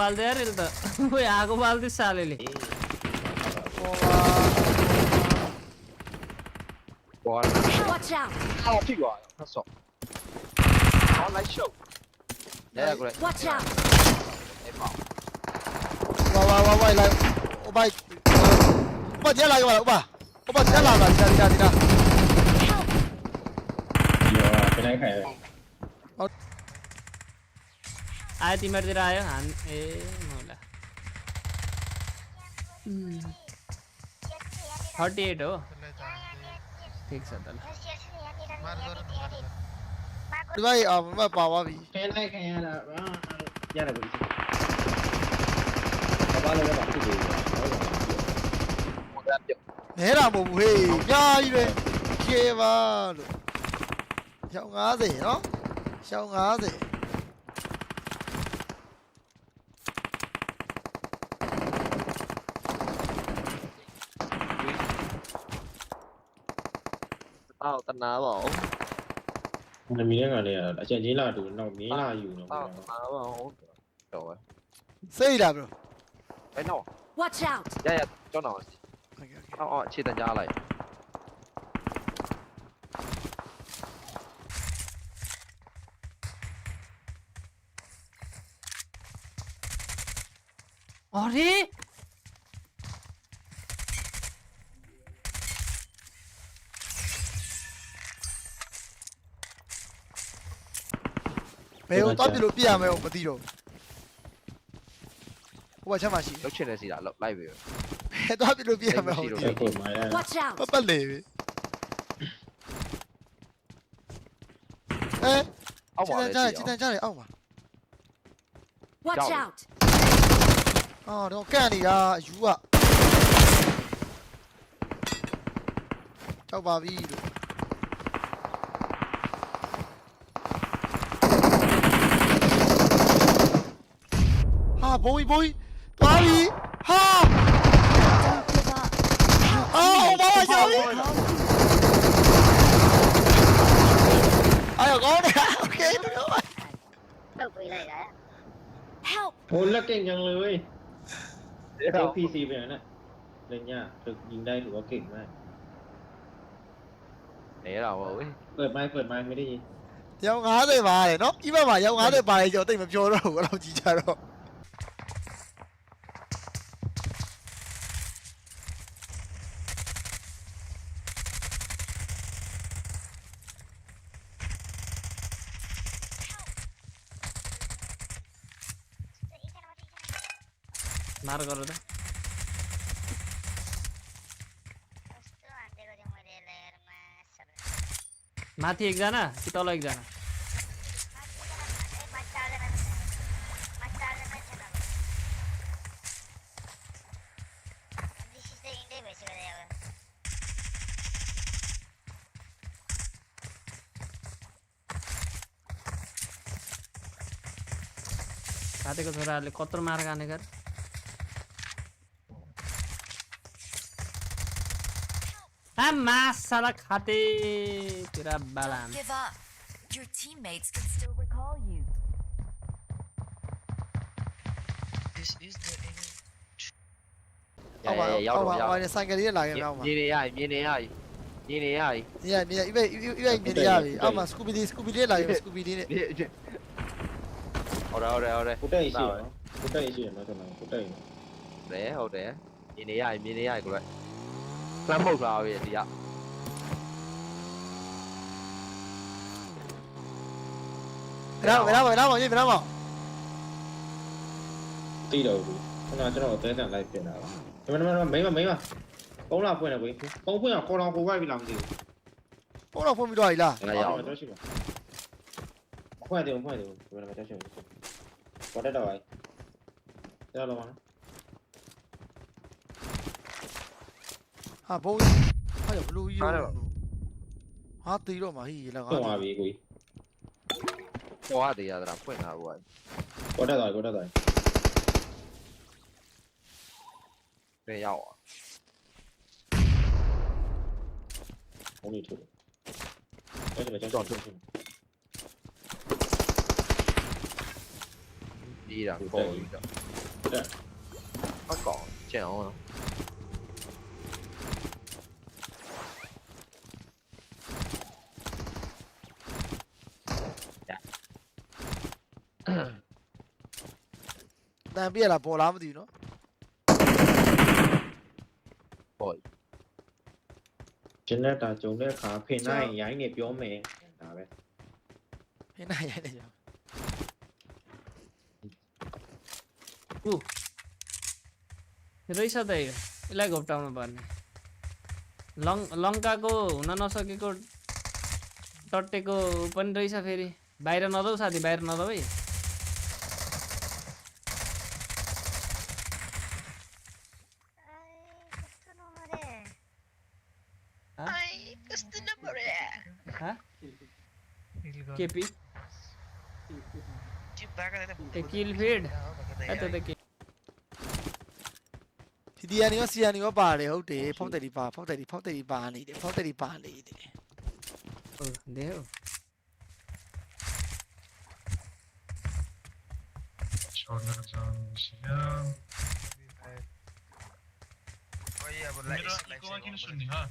ಬಾಲ್ದೆ ಇಲ್ದ ಯಾಗ ಬಾಲ್ದಿ ಸಾಲ ಇಲ್ಲಿ Bora. Watch out. Ah, aqui agora. Olha só. Ó, lá show. É, agora. Watch out. É mal. Vai, vai, vai, vai, lá. Ô, vai. Opa, dia lá agora, opa. Opa, dia lá, vai, dia, dia, dia. Ó, peraí, cara. ആയിരത്തി അമ്പത്തിരായോ ഏ ഒന്നുമില്ല thirty eight हो ठीक छ तल भाई अब मैं पावा भी पहले के यार यार बोल पावा लगा बाकी दे मेरा बाबू हे यार ये केवाल 150 เนาะ150 ตนาเปล่ามันมีเรื่องอะไรอะอาจารย์นี้ล่าดูนอกนี้ล่าอยู่นอกเต้าตนาว่าเดี๋ยวไว้ Sei da, bro. Eh Watch out! ยายาเจ้าหน่อยเอาเอาชีตันยาอะไร Ari? ဘယ်ကိုတော့ပြလို့ပြရမယ်ကိုမသိတော့ဘူးဟိုဘက်ချက်မှရှိတယ်လောက်ချင်နေစီတာလောက်လိုက်ပြီဘယ်တော့ပြလို့ပြရမယ်ကိုမသိတော့ဘူး Watch out! ပတ်ပတ်လေပြီအဲအောက်ပါလေချစ်တန်ကြတယ်ချစ်တန်ကြတယ်အောက်ပါ Watch out! အော်တော့ကန့်နေတာအယူကကြောက်ပါပြီလို့ ฮ่า아뭐이 뭐이 마리 하! 아 오마마 야 리! 아야 거네 오케이 들어와 ตกไปเนี่ยโอเคนะ Help! โอ้ยแล้วเก่งยังเลยเดี๋จ้าพีซีไปไหนน่ยเล่นยากถึกยิงได้ถือว่าเก่งมาก để rồi ôi เปิดไมค์เปิดไมค์ไม่ได้ยินยาวงาได้ไปเนาะยิ่งมาใหม่ยาวง영화 하대 말해 너? 이봐 봐 영화 하대 말해 이제เราเราจีจารอ तल एकजना This is the India base where they are. साथीको छोराहरूले कत्रो मार खाने गरे Ammassa la catetura balante. Your teammates can still recall you. This is the enemy. Ông cái đi là cái nào mà. Nhìn ai, nhìn ai. Nhìn ai. Dạ, dạ, ibe ibe nhìn ai. Ông mà Scooby đi, Scooby đi là cái Scooby đi. Ora ora ora. Kutai isi. Kutai isi, nó thằng này, kutai. Đẻ, hầu đẻ. Nhìn ai, nhìn ai của lại. လေးနဲ့ဟုတ်တယ်ဟုတ်တယ်ဟုတ်တယ်ကိုတက်ရင်ရှိရနော်ကိုတက်ရင်ရှိရနော်ကျွန်တော်ကိုတက်ရင်တယ်ဟုတ်တယ်မြင်နေရမြင်နေရကိုလည်းလမ်းပုတ်လာပြီဒီကဘယ်တော့ဘယ်တော့ဘယ်တော့မကြီးဘယ်တော့မတိတော့ဘူးခုနကျွန်တော်အသေးစံလိုက်ပြင်တာပါဒီမှာဒီမှာမိမမိမပုံးလာဖွင့်တယ်ကွေပုံးဖွင့်အောင်ခေါ်တော်ကိုဝိုက်ပြီလားမသိဘူးပုံတော့ဖုန်းပြီးတော့ဟိလားငါရောက်တော့ရှိပါဖွင့်တယ်ဖွင့်တယ်ဒီမှာတော့ရှိပါဘာတက်တော့ไอ้ကြောက်တော့မနော် ဟာဘုံဟာရဘလူးကြီးဟာတီတော့မှာဟိလာ ဖွင့်သွားပြီကွေ ပေါ်ရသေးရတာဖွင့်တာဘော ကိုတက်သွားကိုတက်သွား ပြန်ရောက် ဘုံနေထုတ်တယ်အဲ့ဒါကြောင့်ကျွန်တော် ပြီးတာပေါ်ပြီးတော့အကောင်ကျန်အောင် တန်ပြရလားပေါ်လားမသိဘူးနော် ဂျန်နက်တာဂျုံတဲ့အခါဖင်နိုင်ရိုင်းနေပြောမယ်ဒါပဲ ဟင်းနိုင်ရတယ်ကြော रहेछ त यो यसलाई घोप्टाउनु पर्ने लङ लङ्काको हुन नसकेको टट्टेको पनि रहेछ फेरि बाहिर नजाऊ साथी बाहिर नजाऊ है केपी Chip, baka na ए किल फिड Baka यता त के ဒီဒီယန်ရောစီယန်ရောပါတယ်ဟုတ်တယ်ဖောက်တယ်ဒီပါဖောက်တယ်ဒီဖောက်တယ်ဒီပါနေတယ်ဖောက်တယ်ဒီပါနေတယ် ओ देऊ छोड्न चाहन्छु Oy, अब मेरो live- live इकोमा save किन गर्नु सुन्ने पर्छ। ह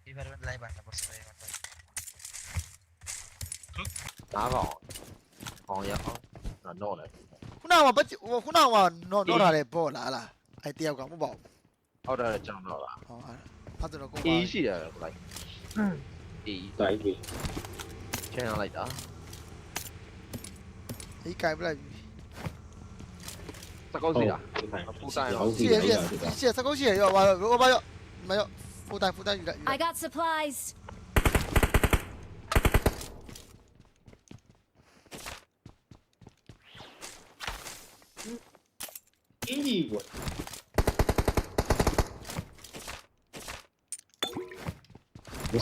Free Fire पनि live हाल्नुपर्छ भाइ मतलब। နားပါအောင်ရအောင်တော့တယ် ခုနကပတ်ခုနကတော့တော့တာလေပေါ်လာလားအဲ့တယောက်ကမဟုတ်ပါ đá vào còn giờ không là nổ này. Khu nào mà bắt khu nào mà nổ nổ là để bỏ lại là ai tiêu cả không bỏ. Ở đây là chẳng nổ ờ, à. là ờ bắt được cũng ý gì à? Lại ừ. ý. Tại vì chơi nào lại đó? Ý cái với lại sao có gì à? phụ tài gì gì gì sao có gì à mà mà mà phụ tài phụ tài I got supplies.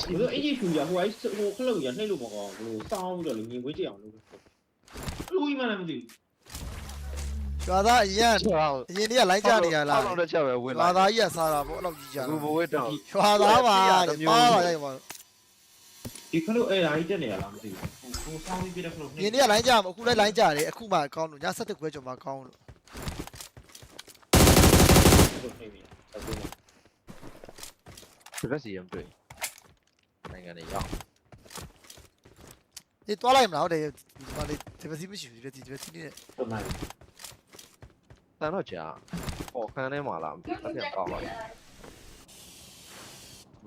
ဘယ်လိုအင်းကြီးဖြူရဟိုအိုက်ဟိုခလုတ်ရနှိပ်လို့မကောင်းဘူးလို့စောင်းပြီးတော့လေမြင်ခွေးကြည့်အောင်လုပ်လို့လူကြီးမှလည်းမသိဘူးရွာသားအရင်ချောင်းအရင်တွေကလိုင်းကြနေရလားတော့တော့ချက်ပဲဝင်ရွာသားကြီးကစားတာပေါ့အဲ့လောက်ကြီးကြအခုဘဝတော့ရွာသားပါပါပါရိုက်ပါဒီခလုတ်အဲ့ဒါကြီးတက်နေရလားမသိဘူးဟိုစောင်းပြီးပြတဲ့ခလုတ်ရင်းတွေကလိုင်းကြမှာအခုလည်းလိုင်းကြတယ်အခုမှကောင်းလို့ည7ခွဲကျော်မှကောင်းလို့လို့နှိပ်ပြီအခုမှပြက်စီရမ တွေ့နိုင်ငံတွေရောက်ဒီတွားလိုက်မလားဟုတ်တယ်ဒီပါလေဒီပစီမရှိဘူးဒီဒီပစီနဲ့ပုံမှန်တန်တော့ကြာဟောခန်းထဲမှာလားအပြန်ကောက်ပါ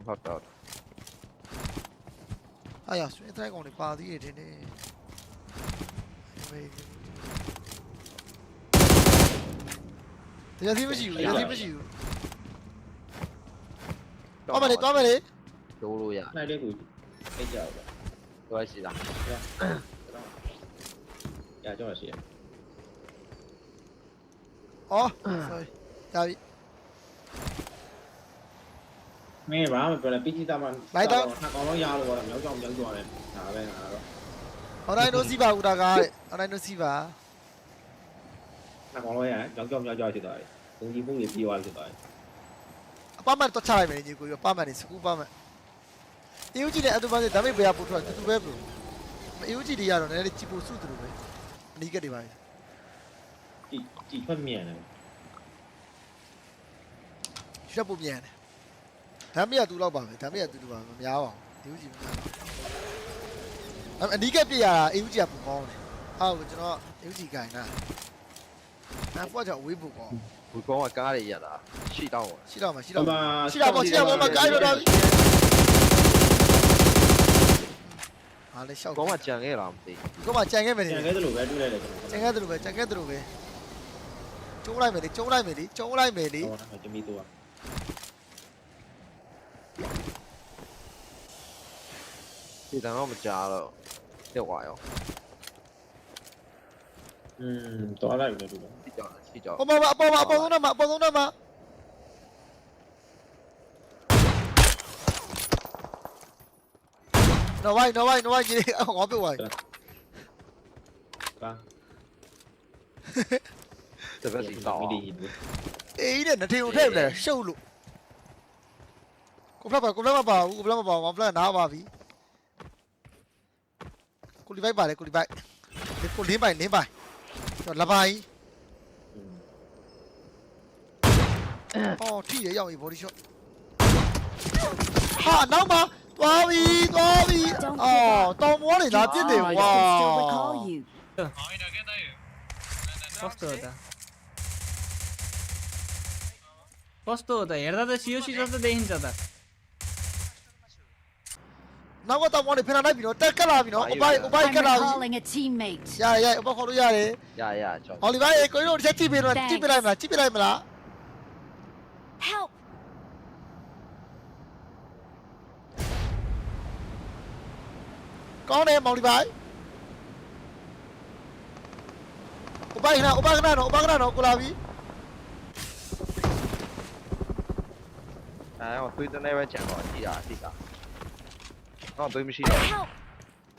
ဟုတ်တော့အားရဆွေးတိုင်းကောင်တွေပါသေးတယ်ထင်တယ်ဒီပစီမရှိဘူးဒီပစီမရှိဘူးတွားမလေတွားမလေ ဒိုးလို့ရနိုင်တဲ့ကိုသိကြပါတော့ရှိတာရကြောက်ရရှိရအော် sorry ဒါပြီမင်းဘာမှပြောလဲပီချီတာမှာနှစ်ကောင်လုံးရလို့တော့မြောက်ကြောင်မြောက်ကြောင်တယ်ဒါပဲငါတော့ဟော်တိုင်းနိုစီပါဦးတာကားတဲ့ဟော်တိုင်းနိုစီပါနှစ်ကောင်လုံးရမြောက်ကြောင်မြောက်ကြောင်ဖြစ်သွားတယ်ဘုံကြီးဘုံကြီးပြေးသွားဖြစ်သွားတယ်အပမန်တော့ချလိုက်မယ်ညီကိုရပမန်နေစကူပမန် အေယူဂျီနဲ့အတူပါစေဒါပေမဲ့ဘယ်ဟာပို့ထွက်တူတူပဲဘလို့အေယူဂျီတွေရတော့လည်းချီပိုစုတူတူပဲအနီးကက်တွေပါကြည်ကြည်ဖက်မြန်တယ်ရှက်ဖို့မြန်တယ်ဒါမေကတူတော့ပါပဲဒါမေကတူတူပါမများပါဘူးအေယူဂျီမများပါဘူးအနီးကက်ပြရတာအေယူဂျီကပုံကောင်းတယ်အော်ကျွန်တော်အေယူဂျီကင်တာနာပွားကြောင့်ဝေးဖို့ကောင်းဘူကောင်းကကားတွေရတာရှိတော့ရှိတော့မှရှိဒီတော့မှမှာရှိတာပေါ့ရှိတာပေါ့မကိုင်းတော့တော့ ဟာလေရှောက်ကောင်းကကြံခဲ့တာမသိဒီကောင်မှကြံခဲ့မယ်လေကျန်ခဲ့တယ်လို့ပဲတွေးလိုက်တယ်ကျွန်ကြံတော်ခဲ့တယ်လို့ပဲကြံခဲ့တယ်လို့ပဲကျုံးလိုက်မယ်လေကျုံးလိုက်မယ်လေကျုံးလိုက်မယ်လေဟောဂျမီတော့ဒီတန်တော့မကြတော့တက်သွားရောอืมတော်လိုက်ပြီလို့ရှိကြရှိကြဟိုမှာအပေါ်မှာအပေါ်ဆုံးတော့မှာအပေါ်ဆုံးတော့မှာ No way, no way, no way, gì oh, vâng. đi, không có biết rồi. Thật gì rõ. Ý đến là thiêu thêm để sâu lụ. Cũng lắp vào, cũng lắp vào, cũng lắp vào, cũng lắp vào, vào ví. Cũng đi bay bài này, cũng đi bay. Cũng đi bay, đi bay. Chọn là bay. Ồ, ừ. ờ, thi đấy dòng ý vô đi chọn. Hả, nóng mà. သွားပြီသွားပြီအော်တောင်ပေါ်ကနေလာပြစ်တယ်ကွာ Postota. Postota. Yerda da shiyo shiyo da dehin jada. နောက်ကတောင်ပေါ်ကနေဖင်လာလိုက်ပြီနော်တက်ကက်လာပြီနော်အပိုင်အပိုင်ကက်လာပြီ calling a teammate. ရရရအပေါ်ခေါ်လို့ရတယ်ရရကြောက်ဟောလီဘိုင်ကိုရိုးတစ်ချက်ကြည့်ပေးတော့ကြည့်ပေးလိုက်မလားကြည့်ပေးလိုက်မလား Help! ကောင်းတယ်မောင်လီဘိုင်အပိုင်ကနာအပိုင်ကနာနော်အပိုင်ကနာနော်ကိုလာပြီအဲဟိုသွေးတနေပဲကြံတော့ရှိတာရှိတာဟောသွေးမရှိတော့ Help!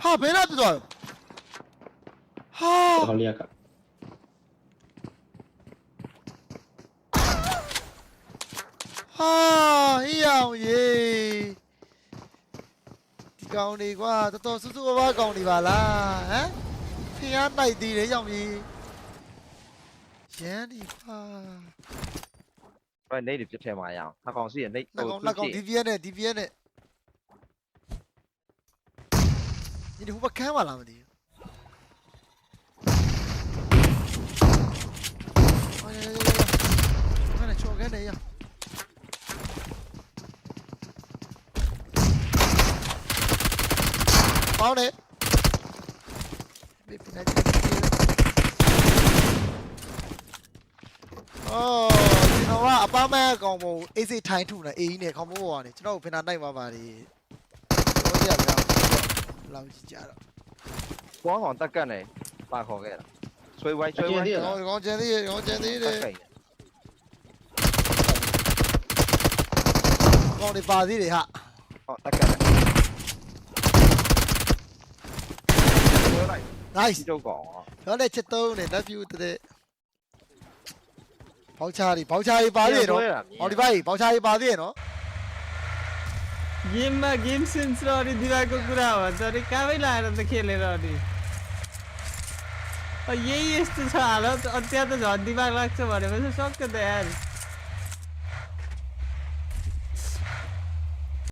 ဟာဘယ်နဲ့ပြသွားဟာဟောလျက်ကဟာဟေးအောင်ရေဒီ ကောင်တွေကွာတော်တော်စူးစူးဝါးဝါးကောင်တွေပါလားဟမ်ဖျားနိုင်သေးတယ်ရောက်ပြီရန်ဒီကွာဘယ်နေတွေပြစ်ထဲမှာရအောင်နှစ်ကောင်စီရနေနှစ်ကောင်နှစ်ကောင် DVN နဲ့ DVN နဲ့ဒီဟိုဘကမ်းပါလားမသိဘူးအော်ရရရရခဏချောကနေရ ပေါင်းတယ်ဘေးပြနေတယ်အော်ကျွန်တော်ကအပမအကောင်ပုံအေးစိတ်ထိုင်းထုနေအေးကြီးနဲ့ခေါင်းမိုးပေါ်ကနေကျွန်တော်ကိုဖင်နာနိုင်ပါပါလေတော့ကြရဗျာလောက်ကြည့်ကြတော့ ဘောကောင်တက်ကတ်နေပါခေါ်ခဲ့တာဆွေးဝိုင်းဆွေးဝိုင်း ကောင်းကောင်းကျန်သေးတယ်ကောင်းကျန်သေးတယ် ခိုင် ကောင်းနေပါသေးတယ်ဟာ ဟောတက်ကတ် လိုက် nice ဒီတော့ကောင် တော့လည်းချက်သုံးနေ love you တဲ့ဘောက်ချာရီဘောက်ချာရီပါသေးတယ်နော်ဟောဒီဘိုက်ဘောက်ချာရီပါသေးတယ်နော် गेममा game sense र अनि दिवाको कुरा भन्छ अरे कहाँमै लाएर त खेलेर अनि अ, यही यस्तो छ हालत अनि त्यहाँ त झन् दिमाग लाग्छ भनेपछि सक्क त यार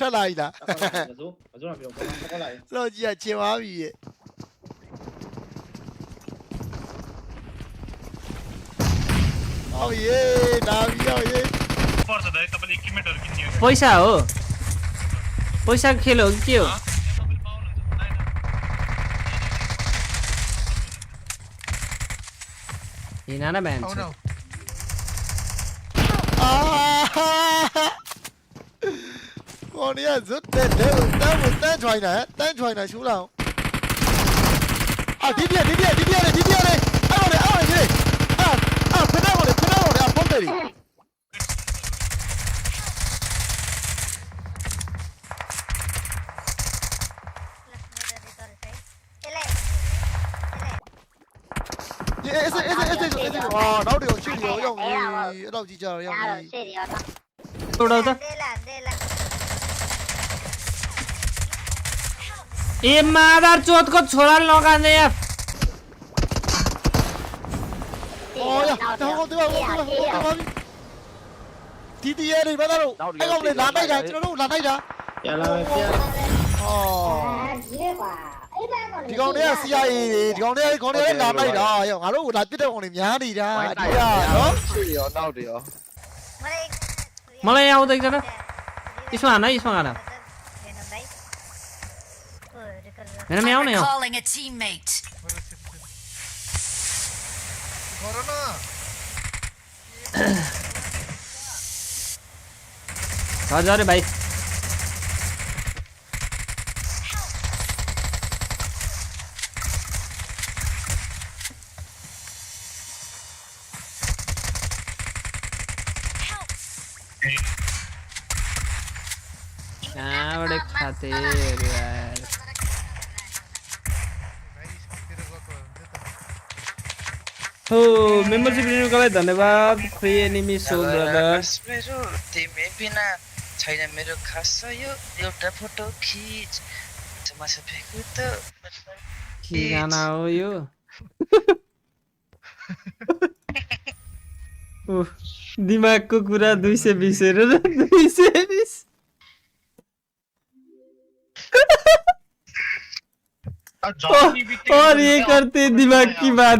ထွက်လာပြီလား မစိုးမစိုးတော့ပြောကောကောလိုက် လောကြီးကချင်သွားပြီရဲ့ အောင်ရေဒါပြီးအောင်ရေ पर्छ दाइ तपाईँले इक्विपमेन्टहरू किन्ने हो पैसा हो पैसा खेल हो कि के हो तपाईँले पाउनुहुन्छ हिँड न बिहान Oh ပေါ်နေရဇွတ်တဲ့တဲ့တန်းကိုတန်းထိုင်တာတန်းထိုင်တာရှူးလာအောင်အာဒီပြဒီပြဒီပြလေဒီပြလေအော်လေအော်လေအာအာဖနာပေါ်လေဖနာပေါ်လေအဖုံးတယ်เอเอเอเอเอเออ๋อนอกเดี๋ยวชื่อเดี๋ยวอย่างนี้เอาจริงๆอย่างนี้ตัวเดิมจ้ะ တော့ဒီဒီရဲတွေဘာလို့အဲ့ကောင်လေလာတိုက်တာကျွန်တော်တို့လာတိုက်တာ ပြန်လာမယ်ပြန် ဟောဒီကောင်တွေက CIA တွေဒီကောင်တွေကကောင်တွေကလာတိုက်တာရောငါတို့ကလာပြစ်တဲ့ကောင်တွေများနေတာ ဝိုင်း ဒီ တိုကက်ရ နော် ရှေ့ရောနောက်တွေရော မလေး मलाई यहाँ आउँदै एकजना यसमा हान है Meron may ako na. Calling a teammate. Sorry, sorry, bye. അവിടെ കഥ हो मेम्बरसिप लिनुको लागि धन्यवाद फ्री एनिमी सो ब्रदर मेरो तिमी बिना छैन मेरो खास यो एउटा फोटो खिच मासु फेको त के गाना हो यो उफ, दिमागको कुरा दुई सय बिस हेरेर दुई सय बिस जन्नी बित्तिकै और ये करते दिमाग की बात